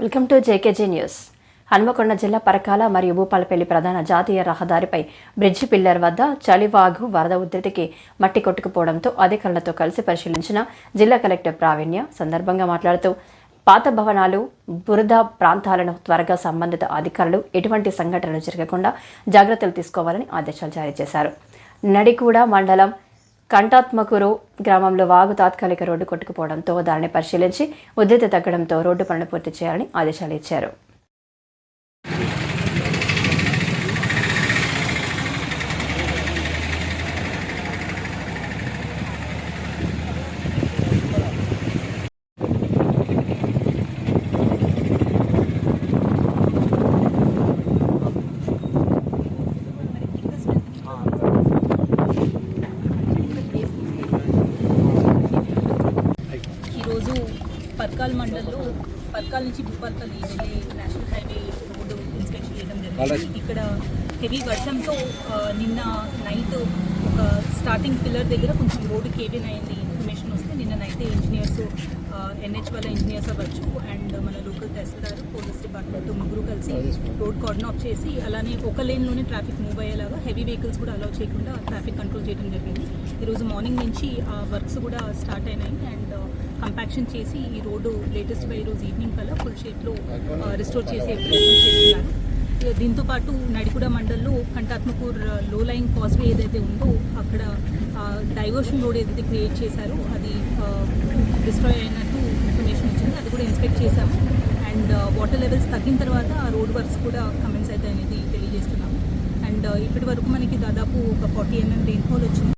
Welcome to JKG news. Hanamkonda జిల్లా పరకాల మరియు భూపాలపల్లి ప్రధాన జాతీయ రహదారిపై బ్రిడ్జి పిల్లర్ వద్ద చలివాగు వరద ఉధృతికి మట్టి కొట్టుకుపోవడంతో అధికారులతో కలిసి పరిశీలించిన జిల్లా కలెక్టర్ ప్రావీణ్య సందర్భంగా మాట్లాడుతూ పాత భవనాలు బురద ప్రాంతాలను త్వరగా సంబంధిత అధికారులు ఎటువంటి సంఘటనలు జరగకుండా జాగ్రత్తలు తీసుకోవాలని ఆదేశాలు జారీ చేశారు. నడికూడ మండలం కంటాత్మకురు గ్రామంలో వాగు తాత్కాలిక రోడ్డు కొట్టుకుపోవడంతో దానిని పరిశీలించి ఉద్యత తగ్గడంతో రోడ్డు పనులు పూర్తి చేయాలని ఆదేశాలు ఇచ్చారు ఈరోజు పర్కాల్ మండల్లో పర్కాల్ నుంచి భూపాల్పల్లి వెళ్ళే నేషనల్ హైవే రోడ్డు ఇన్స్పెక్షన్ చేయడం జరిగింది. ఇక్కడ హెవీ వర్షంతో నిన్న నైట్ ఒక స్టార్టింగ్ పిల్లర్ దగ్గర కొంచెం రోడ్డు కేబిన్ అయింది ఇన్ఫర్మేషన్ వస్తే నిన్న నైట్ ఇంజనీర్స్ ఎన్హెచ్ వాళ్ళ ఇంజనీర్స్ అవ్వచ్చు అండ్ మన లోకల్ తహసీల్దార్ పోలీస్ డిపార్ట్మెంట్ ముగ్గురు కలిసి రోడ్ కార్డన్ ఆఫ్ చేసి అలానే ఒక లేన్లోనే ట్రాఫిక్ మూవ్ అయ్యేలాగా హెవీ వెహికల్స్ కూడా అలౌ చేయకుండా ట్రాఫిక్ కంట్రోల్ చేయడం జరిగింది. ఈరోజు మార్నింగ్ నుంచి ఆ వర్క్స్ కూడా స్టార్ట్ అయినాయి అండ్ కంపాక్షన్ చేసి ఈ రోడ్డు లేటెస్ట్ బై ఈరోజు ఈవినింగ్ కల్లా ఫుల్ షేప్లో రిస్టోర్ చేసే ప్రయత్నం చేస్తున్నారు. దీంతో పాటు నడికుడ మండల్లో కంటాత్మకూర్లో లైన్ కాస్వే ఏదైతే ఉందో అక్కడ డైవర్షన్ రోడ్ ఏదైతే క్రియేట్ చేశారో అది డిస్ట్రాయ్ అయిన వచ్చింది అది కూడా ఇన్స్పెక్ట్ చేశాము. అండ్ వాటర్ లెవెల్స్ తగ్గిన తర్వాత ఆ రోడ్ వర్క్స్ కూడా కమెంట్స్ అయితే అనేది తెలియజేస్తున్నాము. అండ్ uh, ఇప్పటి వరకు మనకి దాదాపు ఒక ఫార్టీ ఎంఎం రెయిన్ఫాల్ వచ్చింది.